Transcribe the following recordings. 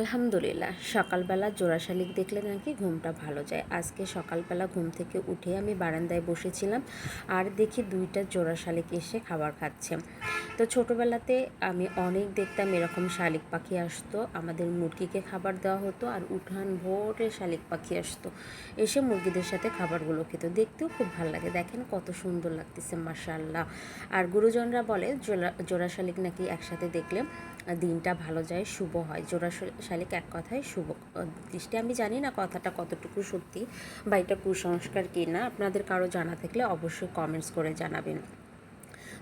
আলহামদুলিল্লাহ, সকালবেলা জোড়া শালিক দেখলে নাকি ঘুমটা ভালো যায়। আজকে সকালবেলা ঘুম থেকে উঠে আমি বারান্দায় বসেছিলাম আর দেখি দুইটা জোড়া শালিক এসে খাবার খাচ্ছে। তো ছোটোবেলাতে আমি অনেক দেখতাম এরকম শালিক পাখি আসতো, আমাদের মুরগিকে খাবার দেওয়া হতো আর উঠান ভোরে শালিক পাখি আসতো। এসে মুরগিদের সাথে খাবারগুলো খেত, দেখতেও খুব ভালো লাগে। দেখেন কত সুন্দর লাগতেছে মার্শাল্লাহ আর গুরুজনরা বলে, জোড়া জোড়া শালিক নাকি একসাথে দেখলে দিনটা ভালো যায়, শুভ হয়। জোড়া শালিক এক কথায় শুভ। দৃষ্টি আমি জানি না কথাটা কতটুকু সত্যি বা এটা কুসংস্কার কি না আপনাদের কারও জানা থাকলে অবশ্যই কমেন্টস করে জানাবেন।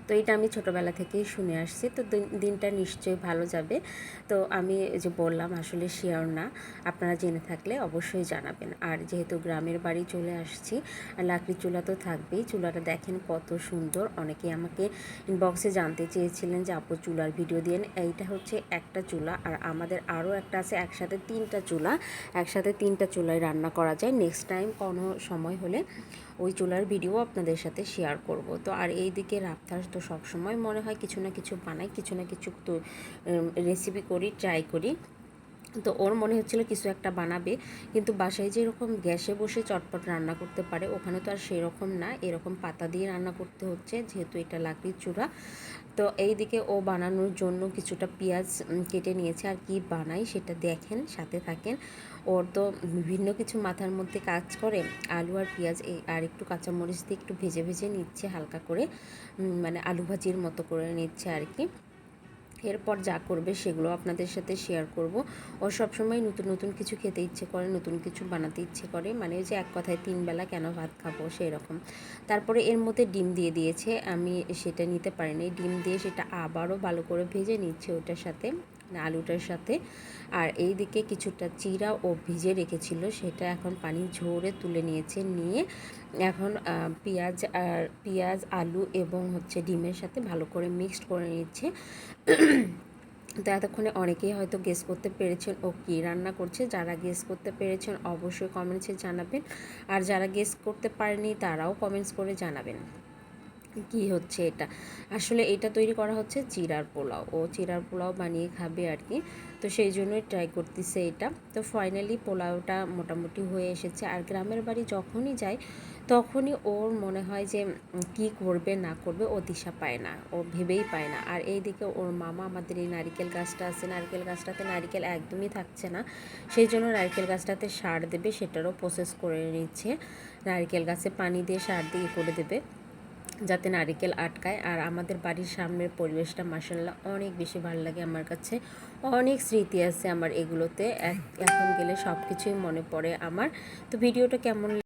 তো এটা আমি ছোটোবেলা থেকেই শুনে আসছি। তো দিনটা নিশ্চয়ই ভালো যাবে। তো আমি যে বললাম, আসলে শিওর না। আপনারা জেনে থাকলে অবশ্যই জানাবেন। আর যেহেতু গ্রামের বাড়ি চলে আসছি, লাকড়ি চুলা তো থাকবেই। চুলাটা দেখেন কত সুন্দর। অনেকে আমাকে ইনবক্সে জানতে চেয়েছিলেন যে, আপু, চুলার ভিডিও দিয়ে এইটা হচ্ছে একটা চুলা। আর আমাদের আরও একটা আছে, একসাথে তিনটা চুলা। একসাথে তিনটা চুলায় রান্না করা যায়। নেক্সট টাইম কোনো সময় হলে ওই চুলার ভিডিও আপনাদের সাথে শেয়ার করব। তো আর এই দিকে রাফতার তো সবসময় মনে হয় কিছু না কিছু বানাই, কিছু না কিছু তো রেসিপি করি ট্রাই করি। তো ওর মনে হচ্ছিল কিছু একটা বানাবে, কিন্তু বাসায় যেরকম গ্যাসে বসে চটপট রান্না করতে পারে, ওখানে তো আর সেরকম না। এরকম পাতা দিয়ে রান্না করতে হচ্ছে, যেহেতু এটা লাকড়ির চূড়া। তো এই দিকে ও বানানোর জন্য কিছুটা পেঁয়াজ কেটে নিয়েছে। আর কি বানাই সেটা দেখেন, সাথে থাকেন। ওর তো বিভিন্ন কিছু মাথার মধ্যে কাজ করে। আলু আর পেঁয়াজ এই আর একটু কাঁচামরিচ দিয়ে একটু ভেজে ভেজে নিচ্ছে, হালকা করে মানে আলু ভাজির মতো করে নিচ্ছে আর কি। এরপর যা করবে সেগুলো আপনাদের সাথে শেয়ার করব। ও সবসময় নতুন নতুন কিছু খেতে ইচ্ছে করে, নতুন কিছু বানাতে ইচ্ছে করে। মানে যে এক কথায় তিন বেলা কেন ভাত খাব সেই রকম তারপরে এর মধ্যে ডিম দিয়ে দিয়েছে। আমি সেটা নিতে পারিনি। ডিম দিয়ে সেটা আবারও ভালো করে ভেজে নিচ্ছে ওটার সাথে। আলুটার সাথে। আর এই দিকে কিছুটা চিরা ও ভিজে রেখেছিল, সেটা এখন পানি ঝরে তুলে নিয়েছে, নিয়ে এখন পেঁয়াজ আর পেঁয়াজ, আলু এবং হচ্ছে ডিমের সাথে ভালো করে মিক্সড করে নিচ্ছে। তো এতক্ষণে অনেকেই হয়তো গেস করতে পেরেছেন ও কী রান্না করছে। যারা গেস করতে পেরেছেন অবশ্যই কমেন্টসে জানাবেন। আর যারা গেস করতে পারেনি তারাও কমেন্টস করে জানাবেন। কি হচ্ছে এটা? আসলে এটা তৈরি করা হচ্ছে চিরার পোলাও। ও চিরার পোলাও বানিয়ে খাবে আর কি। তো সেই জন্যই ট্রাই করতেছে এটা। তো ফাইনালি পোলাওটা মোটামুটি হয়ে এসেছে। আর গ্রামের বাড়ি যখনই যায় তখনই ওর মনে হয় যে কি করবে, না করবে, ও দিশা পায় না। ও ভেবেই পায় না। আর এই দিকে ওর মামা আমাদের এই নারিকেল গাছটা আছে, নারকেল গাছটাতে নারিকেল একদমই থাকছে না। সেই জন্য নারিকেল গাছটাতে সার দেবে, সেটারও প্রসেস করে নিচ্ছে। নারিকেল গাছে পানি দিয়ে সার দিয়ে করে দেবে। যাতে নারিকেল আটকায়। আর আমাদের বাড়ির সামনের পরিবেশটা মাসাল্লাহ অনেক বেশি ভালো লাগে আমার কাছে। অনেক স্মৃতি আছে আমার এগুলোতে। এখন গেলে সব কিছুই মনে পড়ে আমার। তো ভিডিওটা কেমন